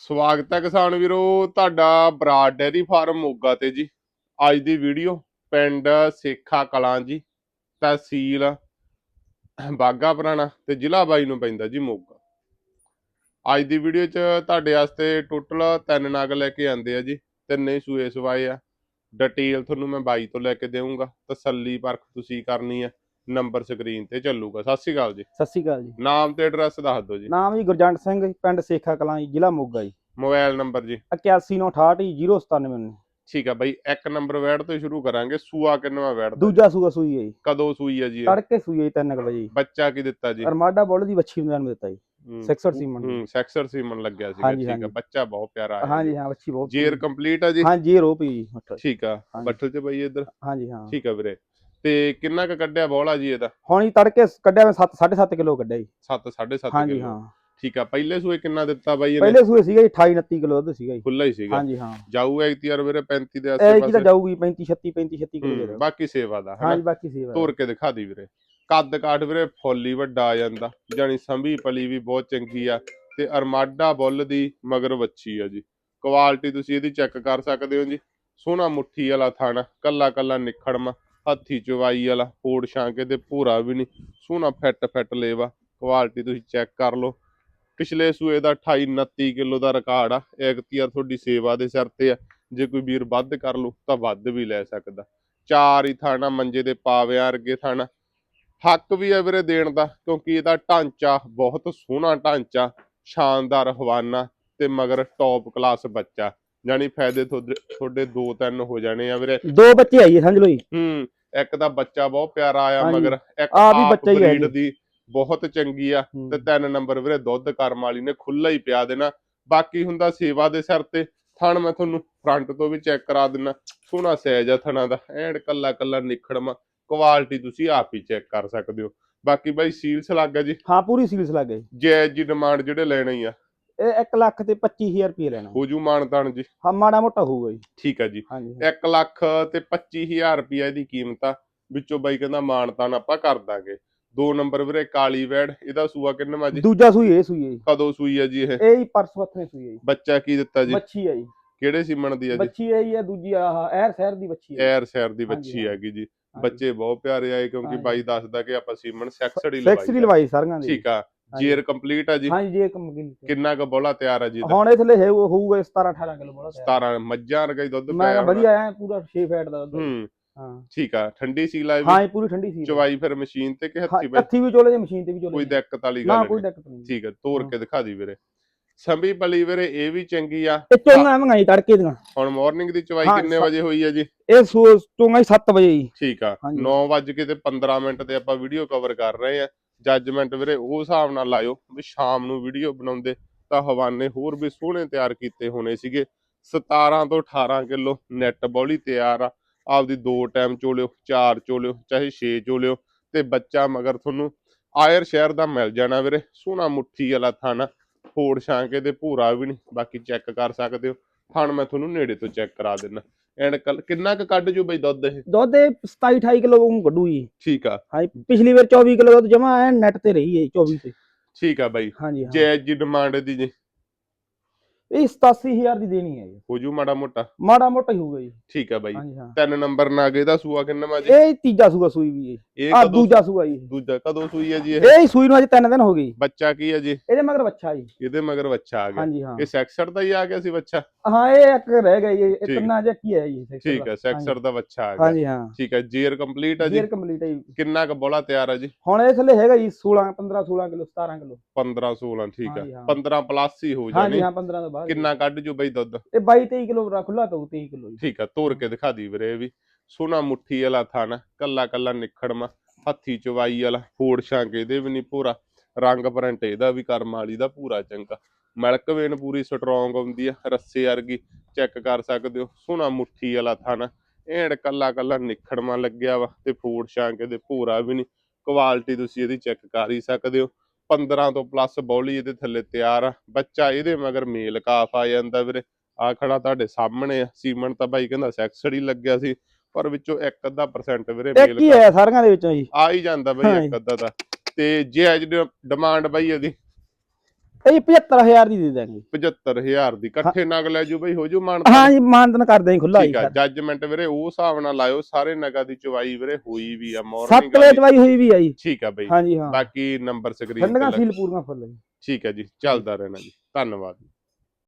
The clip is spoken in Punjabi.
ਸਵਾਗਤ ਹੈ ਕਿਸਾਨ ਵੀਰੋ, ਤੁਹਾਡਾ ਬਰਾਡ ਡੈਰੀ ਫਾਰਮ ਮੋਗਾ ਤੇ ਜੀ। ਅੱਜ ਦੀ ਵੀਡੀਓ ਪਿੰਡ ਸੇਖਾ ਕਲਾਂ ਜੀ, ਤਹਿਸੀਲ ਬਾਗਾ ਪੁਰਾਣਾ ਤੇ ਜ਼ਿਲ੍ਹਾ ਬਾਈ ਨੂੰ ਪੈਂਦਾ ਜੀ ਮੋਗਾ। ਅੱਜ ਦੀ ਵੀਡੀਓ 'ਚ ਤੁਹਾਡੇ ਵਾਸਤੇ ਟੋਟਲ ਤਿੰਨ ਨਗ ਲੈ ਕੇ ਆਂਦੇ ਆ ਜੀ, ਤਿੰਨੇ ਸੂਏ ਸਵਾਏ ਆ। ਡਿਟੇਲ ਤੁਹਾਨੂੰ ਮੈਂ ਬਾਈ ਤੋਂ ਲੈ ਕੇ ਦੇਵਾਂਗਾ ਤਸੱਲੀ ਪਰਖ ਤੁਸੀਂ ਕਰਨੀ ਆ। ਨੰਬਰ ਸਕਰੀਨ ਤੇ ਚੱਲੂਗਾ। ਸਤਿ ਸ਼੍ਰੀ ਅਕਾਲ ਜੀ। ਸਤਿ ਸ਼੍ਰੀ ਅਕਾਲ ਜੀ। ਨਾਮ ਤੇ ਐਡਰੈਸ ਦੱਸ ਦਿਓ ਜੀ। ਨਾਮ ਜੀ ਗੁਰਜੰਟ ਸਿੰਘ ਪਿੰਡ ਸੇਖਾ ਕਲਾਂ ਜੀ ਜ਼ਿਲ੍ਹਾ ਮੋਗਾ ਜੀ। ਮੋਬਾਈਲ ਨੰਬਰ ਜੀ। 8198 097 ਠੀਕ ਆ ਬਾਈ ਇੱਕ ਨੰਬਰ ਵੈੜ ਤੋਂ ਹੀ ਸ਼ੁਰੂ ਕਰਾਂਗੇ ਸੂਆ ਕਿੰਨਵਾ ਵੈੜ ਦਾ? ਦੂਜਾ ਸੂਆ ਸੂਈ ਹੈ ਜੀ। ਕਦੋਂ ਸੂਈ ਆ ਜੀ ਇਹ? ਤੜਕੇ ਸੂਈ ਹੈ ਜੀ 3 ਵਜੇ ਬੱਚਾ ਕੀ ਦਿੱਤਾ ਜੀ? ਅਰਮਾਡਾ ਬੁੱਲ ਦੀ ਵੱਛੀ ਨੂੰ ਜਨਮ ਦਿੱਤਾ ਜੀ। ਹੂੰ, ਸੈਕਸਰ ਸੀਮਨ। ਹੂੰ ਸੈਕਸਰ ਸੀਮਨ ਲੱਗਿਆ ਸੀਗਾ ਹਾਂਜੀ, ਠੀਕ ਆ। ਹਾਂਜੀ। ਬੱਚਾ ਬਹੁਤ ਪਿਆਰਾ ਆਇਆ ਹਾਂਜੀ ਹਾਂ ਵੱਛੀ ਬਹੁਤ ਜੇਰ ਕੰਪਲੀਟ ਆ ਜੀ? ਹਾਂਜੀ ਇਹ ਰੋਪੀ ਜੀ ਮੱਠਾ। ਠੀਕ ਆ। ਹਾਂਜੀ। ਬੱਠਲ ਚ ਬਈ ਇੱਧਰ? ਹਾਂਜੀ ਹਾਂ। ਠੀਕ ਆ ਵੀਰੇ। ਤੇ ਕਿੰਨਾ ਕ ਕੱਢਿਆ ਬੋਲਾ ਜੀ ਇਹਦਾ? ਹੁਣ ਜੀ ਤੜਕੇ ਕੱਢਿਆ ਮੈਂ 7 7.5 ਕਿਲੋ ਕੱਢਿਆ ਜੀ। 7 7.5 ਹਾਂਜੀ ਹਾਂ। ਠੀਕ ਆ ਪਹਿਲੇ ਸੂਏ ਕਿੰਨਾ ਦਿੱਤਾ ਬਾਈ ਇਹਨੇ? ਪਹਿਲੇ ਸੂਏ ਸੀਗਾ ਜੀ 28 29 ਕਿਲੋ ਦੁੱਧ ਸੀਗਾ ਜੀ। ਖੁੱਲਾ ਹੀ ਸੀਗਾ। ਹਾਂਜੀ ਹਾਂ। ਜਾਊ ਐਕਟੀਆਰ ਵੀਰੇ 35 ਦੇ ਇਹ ਆਸੇ ਕੀ ਤਾਂ ਪਾਸੇ ਜਾਊਗੀ 35 36 35 36 ਕਿਲੋ ਹੂੰ। ਬਾਕੀ ਸੇਵਾ ਦਾ ਹਾਂਜੀ ਬਾਕੀ ਸੇਵਾ ਤੋਰ ਕੇ ਦਿਖਾ ਦੀ ਵੀਰੇ। ਕੱਦ ਕਾਠ ਵੀਰੇ ਫੁੱਲ ਹੀ ਵੱਡਾ ਆ ਜਾਂਦਾ। ਜਾਨੀ ਸੰਭੀ ਪਲੀ ਵੀ ਬਹੁਤ ਚੰਗੀ ਆ ਤੇ ਅਰਮਾਡਾ ਬੁੱਲ ਦੀ ਮਗਰ ਵੱਛੀ ਆ ਜੀ। ਕੁਆਲਿਟੀ ਤੁਸੀਂ ਇਹਦੀ ਚੈੱਕ ਕਰ ਸਕਦੇ ਹੋ ਜੀ। ਸੋਹਣਾ ਮੁੱਠੀ ਵਾਲਾ ਥਣ ਕੱਲਾ ਕੱਲਾ ਨਿਖੜਮਾ। ਹੱਥੀ ਚਵਾਈ ਵਾਲਾ ਪੋੜ ਛਾਂਕੇ ਤੇ ਪੂਰਾ ਵੀ ਨਹੀਂ ਸੋਹਣਾ ਫਿੱਟ ਫਿੱਟ ਲੇਵਾ ਕੁਆਲਿਟੀ ਤੁਸੀਂ ਚੈੱਕ ਕਰ ਲਓ। ਪਿਛਲੇ ਸੂਏ ਦਾ 28 29 ਕਿਲੋ ਦਾ ਰਿਕਾਰਡ ਆ ਐਕਤੀਆਰ ਤੁਹਾਡੀ ਸੇਵਾ ਦੇ ਸਿਰ ਤੇ ਆ ਜੇ ਕੋਈ ਵੀਰ ਵੱਧ ਕਰ ਲਓ ਤਾਂ ਵੱਧ ਵੀ ਲੈ ਸਕਦਾ। ਚਾਰ ਹੀ ਥਾਣਾ ਮੰਜੇ ਦੇ ਪਾਵਿਆਂ ਵਰਗੇ ਥਾਣਾ। ਹੱਕ ਵੀ ਹੈ ਵੀਰੇ ਦੇਣ ਦਾ ਕਿਉਂਕਿ ਇਹਦਾ ਢਾਂਚਾ ਬਹੁਤ ਸੋਹਣਾ ਢਾਂਚਾ ਸ਼ਾਨਦਾਰ ਹਵਾਨਾ ਤੇ ਮਗਰ ਟੌਪ ਕਲਾਸ ਬੱਚਾ। ਯਾਨੀ ਫਾਇਦੇ ਤੁਹਾਡੇ ਤੁਹਾਡੇ ਦੋ ਤਿੰਨ ਹੋ ਜਾਣੇ ਆ ਵੀਰੇ। ਦੋ ਬੱਚੇ ਆਈਏ ਸਮਝ ਲਓ ਜੀ। ਹੂੰ ਇੱਕ ਦਾ ਬੱਚਾ ਬਹੁਤ ਪਿਆਰਾ ਆਇਆ ਹਾਂਜੀ। ਮਗਰ ਇੱਕ ਆਹ ਵੀ ਆਪ ਬੱਚਾ ਹੀ ਹੈ breed ਜੀ। ਦੀ ਬਹੁਤ ਚੰਗੀ ਆ ਹੂੰ। ਤੇ ਤਿੰਨ ਨੰਬਰ ਵੀਰੇ ਦੁੱਧ ਕਰਮ ਵਾਲੀ ਨੇ ਖੁੱਲਾ ਹੀ ਪਿਆ ਦੇਣਾ ਬਾਕੀ ਹੁੰਦਾ ਸੇਵਾ ਦੇ ਸਿਰ ਤੇ ਥਣ ਮੈਂ ਤੁਹਾਨੂੰ ਫਰੰਟ ਤੋਂ ਵੀ ਚੈੱਕ ਕਰਾ ਦਿੰਨਾ ਸੋਹਣਾ ਸਾਈਜ਼ ਆ ਥਣਾ ਦਾ ਐਂਡ ਕੱਲਾ ਕੱਲਾ ਨਿਖੜਮਾ ਕੁਆਲਿਟੀ ਤੁਸੀਂ ਆਪ ਹੀ ਚੈੱਕ ਕਰ ਸਕਦੇ ਹੋ ਬਾਕੀ ਬਾਈ ਸੀਲਸ ਲੱਗਾ ਜੀ ਹਾਂ ਪੂਰੀ ਸੀਲਸ ਲੱਗ ਗਈ ਜੈ ਜੀ ਡਿਮਾਂਡ ਜਿਹੜੇ ਲੈਣੇ ਹੀ ਆ ਇਹ 1 ਲੱਖ ਤੇ 25000 ਰੁਪਏ ਲੈਣਾ। ਹੋ ਜੂ ਮਾਨਤਾਨ ਜੀ। ਹਾਂ ਮਾੜਾ ਮੋਟਾ ਹੋਊਗਾ ਜੀ। ਠੀਕ ਆ ਜੀ। ਹਾਂਜੀ 1 ਲੱਖ ਤੇ 25000 ਰੁਪਏ ਦੀ ਕੀਮਤ ਆ। ਵਿੱਚੋਂ ਬਾਈ ਕਹਿੰਦਾ ਮਾਨਤਾਨ ਆਪਾਂ ਕਰ ਦਾਂਗੇ। ਦੋ ਨੰਬਰ ਵੀਰੇ ਕਾਲੀ ਵੈੜ ਇਹਦਾ ਸੂਆ ਕਿੰਨਵਾ ਜੀ? ਦੂਜਾ ਸੂਈ ਇਹ ਸੂਈ ਹੈ ਜੀ। ਕਦੋਂ ਸੂਈ ਆ ਜੀ ਇਹ? ਇਹ ਹੀ ਪਰਸੋਂ ਹੱਥ ਨੇ ਸੂਈ ਹੈ ਜੀ। ਬੱਚਾ ਕੀ ਦਿੱਤਾ ਜੀ? ਬੱਚੀ ਹੈ ਜੀ। ਕਿਹੜੇ ਸੀਮਣ ਦੀ ਆ ਜੀ? ਬੱਚੀ ਹੈ ਜੀ ਦੂਜੀ ਆਹ ਐਰ ਸ਼ਹਿਰ ਦੀ ਬੱਚੀ ਹੈ ਐਰ ਸੈਰ ਦੀ ਬੱਚੀ ਹਾਂ। ਹੈਗੀ ਜੀ। ਬੱਚੇ ਬਹੁਤ ਪਿਆਰੇ ਆਏ ਕਿਉਂਕਿ। ਬਾਈ ਦੱਸਦਾ ਕਿ ਆਪਾਂ ਸੀਮਣ ਸੈਕਸਡ ਹੀ ਸੈਕਸ ਦੀ ਲਵਾਈ ਆ। ਲਵਾਈ ਸਾਰੀਆਂ ਦੀ। ਠੀਕ ਆ। ਜੀਰ ਕੰਪਲੀਟ ਆ ਜੀ ਹਾਂਜੀ ਜੀ ਇੱਕ ਮਗਿਲ ਕਿੰਨਾ ਕੁ ਬੋਲਾ ਤਿਆਰ ਆ ਜੀ ਇਹਦਾ? ਹੁਣ ਇਹ ਥੱਲੇ ਹੈ ਹੋਊਗਾ 17 18 ਕਿਲੋ ਬੋਲਾ 17 ਮੱਝਾਂ ਵਰਗਾ ਹੀ ਦੁੱਧ ਮੈਂ ਪਿਆ ਕਿਹਾ ਵਧੀਆ ਐ ਪੂਰਾ 6 ਫੈਟ ਦਾ ਦੁੱਧ। ਹੂੰ। ਹਾਂ। ਠੀਕ ਆ ਠੰਡੀ ਸੀ ਲਾਈ ਹਾਂ ਇਹ ਪੂਰੀ ਠੰਡੀ ਸੀ ਚਵਾਈ ਫਿਰ ਮਸ਼ੀਨ ਤੇ ਕਿ ਹੱਥੀ ਬਈ? ਹੱਥੀ ਵੀ ਚੋਲੇ ਜੇ ਮਸ਼ੀਨ ਤੇ ਵੀ ਚੋਲੇ ਕੋਈ ਦਿੱਕਤ ਵਾਲੀ ਨਾ ਗੱਲ ਕੋਈ ਨਹੀਂ। ਦਿੱਕਤ ਨਹੀਂ। ਠੀਕ ਆ ਤੋੜ ਹਾਂ। ਕੇ ਦਿਖਾ ਦੀ ਵੀਰੇ। ਸੰਭੀ ਪਲੀ ਵੀਰੇ ਇਹ ਵੀ ਚੰਗੀ ਆ। ਇਹ ਚੋਂਗਾ ਮੰਗਾਈ ਤੜਕੇ ਦੀਆਂ। ਹੁਣ ਮਾਰਨਿੰਗ ਦੀ ਚਵਾਈ ਹਾਂ, ਕਿੰਨੇ ਸੱਤ- ਵਜੇ ਹੋਈ ਆ ਜੀ? ਇਹ ਸੂ- ਚੋਂਗਾ 7 ਵਜੇ ਜੀ। ਠੀਕ ਆ ਹਾਂਜੀ। 9 ਵਜੇ ਤੇ 15 ਮਿੰਟ ਤੇ ਆਪਾਂ ਵੀਡੀਓ ਕਵਰ ਕਰ ਰਹੇ ਆ। ਜੱਜਮੈਂਟ ਵੀਰੇ, ਉਹ ਹਿਸਾਬ ਨਾਲ ਲਾਇਓ ਵੀ ਸ਼ਾਮ ਨੂੰ ਵੀਡੀਓ ਬਣਾਉਂਦੇ ਤਾਂ ਹਵਾਨੇ ਹੋਰ ਵੀ ਸੋਹਣੇ ਤਿਆਰ ਕੀਤੇ ਹੋਣੇ ਸੀਗੇ। 17 ਤੋਂ 18 ਕਿਲੋ ਨੈਟ ਬੌਲੀ ਤਿਆਰ ਆ। ਆਪਦੀ ਦੋ ਟਾਈਮ ਚੋਲਿਓ, ਚਾਰ ਚੋਲਿਓ, ਚਾਹੇ ਛੇ ਚੋਲਿਓ ਤੇ ਬੱਚਾ ਮਗਰ ਤੁਹਾਨੂੰ ਆਇਰ ਸ਼ਹਿਰ ਦਾ ਮਿਲ ਜਾਣਾ ਵੀਰੇ। ਸੋਹਣਾ ਮੁੱਠੀ ਵਾਲਾ ਥਾਣਾ, ਫੋੜ ਛਾਂਕੇ ਤੇ ਭੂਰਾ ਵੀ ਨਹੀਂ, ਬਾਕੀ ਚੈੱਕ ਕਰ ਸਕਦੇ ਹੋ। ਥਣ ਮੈਂ ਤੁਹਾਨੂੰ ਨੇੜੇ ਤੋਂ ਚੈੱਕ ਕਰਾ ਦਿੰਦਾ। ਐਂਡ ਕਿੰਨਾ ਕੁ ਕੱਢ ਜੂ ਬਈ ਦੁੱਧ ਇਹ? ਦੁੱਧ ਇਹ 27 28 ਕਿਲੋ ਨੂੰ ਕੱਢੂ ਜੀ ਠੀਕ ਆ। ਹਾਂਜੀ ਪਿਛਲੀ ਵਾਰ 24 ਕਿਲੋ ਦੁੱਧ ਜਮਾ ਐ ਨੈਟ ਤੇ ਰਹੀ ਹੈ 24 ਤੇ। ਠੀਕ ਆ ਬਾਈ। ਹਾਂਜੀ ਹਾਂ। ਜੈ ਜੀ ਡਿਮਾਂਡ ਦੀ ਜੀ। ਇਹ 87000 ਦੀ ਦੇਣੀ ਹੈ ਜੀ। ਹੋ ਜੂ ਮਾੜਾ ਮੋਟਾ। ਮਾੜਾ ਮੋਟਾ ਹੀ ਹੋਊਗਾ ਜੀ। ਠੀਕ ਆ ਬਾਈ। ਹਾਂਜੀ ਹਾਂ। ਤਿੰਨ ਨੰਬਰ ਨਾਗੇ ਦਾ ਸੂਆ ਕਿੰਨਾ ਵਾ ਜੀ? ਇਹ ਤੀਜਾ ਸੂਆ ਸੂਈ ਵੀ ਹੈ ਇਹ ਆ ਦੂਜਾ ਸੂਆ ਜੀ। ਦੂਜਾ ਕਦੋਂ ਸੂਈ ਹੈ ਜੀ ਇਹ? ਇਹ ਹੀ ਸੂਈ ਨੂੰ ਅੱਜ 3 ਦਿਨ ਹੋ ਗਏ। ਬੱਚਾ ਕੀ ਹੈ ਜੀ? ਇਹਦੇ ਮਗਰ ਬੱਚਾ ਜੀ। ਇਹਦੇ ਮਗਰ ਬੱਚਾ ਆ ਗਿਆ। ਹਾਂਜੀ ਹਾਂ। ਇਹ ਸੈਕਸਰ ਦਾ ਹੀ ਆ ਗਿਆ ਸੀ ਬੱਚਾ? ਹਾਂ ਇਹ ਇੱਕ ਰਹਿ ਗਿਆ ਜੀ। ਇਹ ਠੀਕ। ਤਿੰਨਾਂ ਜਿਹਾ ਕੀ ਹੈ ਜੀ ਠੀਕ। ਹੈ ਸੈਕਸਰ ਦਾ ਬੱਚਾ ਆ ਗਿਆ। ਹਾਂਜੀ ਹਾਂ। ਠੀਕ ਹੈ ਜੀਰ ਕੰਪਲੀਟ ਹੈ ਜੀ? ਜੇਰ ਕੰਪਲੀਟ ਹੈ ਕਿੰਨਾ ਕ ਬੋਲਾ ਤਿਆਰ ਹੈ ਜੀ? ਹੁਣ ਇਹ ਥੱਲੇ ਹੈਗਾ ਜੀ 16 15 16 ਕਿਲੋ 17 ਕਿਲੋ। 15 16 ਠੀਕ ਹਾਂਜੀ, ਹੈ। ਹਾਂ। 15 ਪਲੱਸ ਹੀ ਹੋ ਹਾਂਜੀ ਜਾਣੀ। ਹਾਂ 15 ਤੋਂ ਬਾਅਦ ਕਿੰਨਾ ਕੱਢ ਜੂ ਬਈ ਦੁੱਧ? ਇਹ 22 23 ਕਿਲੋ ਖੁੱਲਾ ਪਊ 23 ਕਿਲੋ ਠੀਕ ਆ ਤੋੜ ਕੇ ਦਿਖਾ ਦੀ ਵੀਰੇ ਇਹ ਵੀ। ਸੋਹਣਾ ਮੁੱਠੀ ਵਾਲਾ ਥਣ ਕੱਲਾ ਕੱਲਾ ਨਿਖੜਮਾ ਹੱਥੀ ਚਵਾਈ ਵਾਲਾ ਫੋੜ ਛਾਂਕੇ ਇਹਦੇ ਵੀ ਨਹੀਂ ਪੂਰਾ। ਰੰਗ ਪ੍ਰਿੰਟ ਇਹਦਾ ਵੀ ਕਰਮ ਵਾਲੀ ਦਾ ਪੂਰਾ ਚੰਗਾ। ਮਿਲਕ ਵੇਨ ਪੂਰੀ ਸਟਰੋਂਗ ਆਉਂਦੀ ਆ ਰੱਸੇ ਵਰਗੀ ਚੈੱਕ ਕਰ ਸਕਦੇ ਹੋ। ਸੋਹਣਾ ਮੁੱਠੀ ਵਾਲਾ ਥਣ ਐਂਡ ਕੱਲਾ ਕੱਲਾ ਨਿਖੜਮਾ ਲੱਗਿਆ ਵਾ ਤੇ ਫੋੜ ਛਾਂਕੇ ਦੇ ਪੂਰਾ ਵੀ ਨਹੀਂ ਕੁਆਲਿਟੀ ਤੁਸੀਂ ਇਹਦੀ ਚੈੱਕ ਕਰ ਹੀ ਸਕਦੇ ਹੋ। 15 ਤੋਂ ਪਲੱਸ ਬੌਲੀ ਇਹਦੇ ਥੱਲੇ ਤਿਆਰ ਆ। ਬੱਚਾ ਇਹਦੇ ਮਗਰ ਮੇਲ ਕਾਫ ਆ ਜਾਂਦਾ ਵੀਰੇ। ਆ ਖੜਾ ਤੁਹਾਡੇ ਸਾਹਮਣੇ ਆ। ਸੀਮਨ ਤਾਂ ਬਾਈ ਕਹਿੰਦਾ ਸੈਕਸਡ ਹੀ ਲੱਗਿਆ ਸੀ ਪਰ ਵਿੱਚੋਂ 1 ਅੱਧਾ percent ਵੀਰੇ ਇੱਕ ਮੇਲ ਹੀ ਹੈ ਸਾਰੀਆਂ ਦੇ ਵਿੱਚੋਂ ਜੀ। ਆ ਹੀ ਜਾਂਦਾ ਬਈ ਹਾਂ ਇੱਕ ਅੱਧਾ ਦਾ ਤੇ ਜੇ ਅੱਜ ਡਿਮਾਂਡ ਬਈ ਇਹਦੀ ਇਹ 75000 ਦੀ ਦੇ ਦਾਂਗੇ 75000 ਦੀ ਇਕੱਠੇ ਨਗ ਲੈ ਜੂ ਬਈ ਹੋ ਜੂ ਮਾਨ ਹਾਂ ਜੀ ਮਾਨਦਨ ਕਰਦੇ ਆਂ ਖੁੱਲਾ ਠੀਕ ਆ ਜੱਜਮੈਂਟ ਵੀਰੇ ਉਹ ਹਿਸਾਬ ਨਾਲ ਲਾਇਓ ਸਾਰੇ ਨਗਾਂ ਦੀ ਚਵਾਈ ਵੀਰੇ ਹੋਈ ਵੀ ਆ ਸੱਤ ਮਾਰਨਿੰਗ ਵੇ ਦਵਾਈ ਹੋਈ ਵੀ ਆ ਜੀ। ਠੀਕ ਆ ਬਈ। ਹਾਂ ਜੀ ਹਾਂ। ਬਾਕੀ ਨੰਬਰ ਸਕਰੀਨ ਤੇ ਸੀਲ ਪੂਰੀਆਂ ਫੁੱਲ ਜੀ। ਠੀਕ ਹੈ ਜੀ ਚੱਲਦਾ ਰਹਿਣਾ ਜੀ। ਧੰਨਵਾਦ।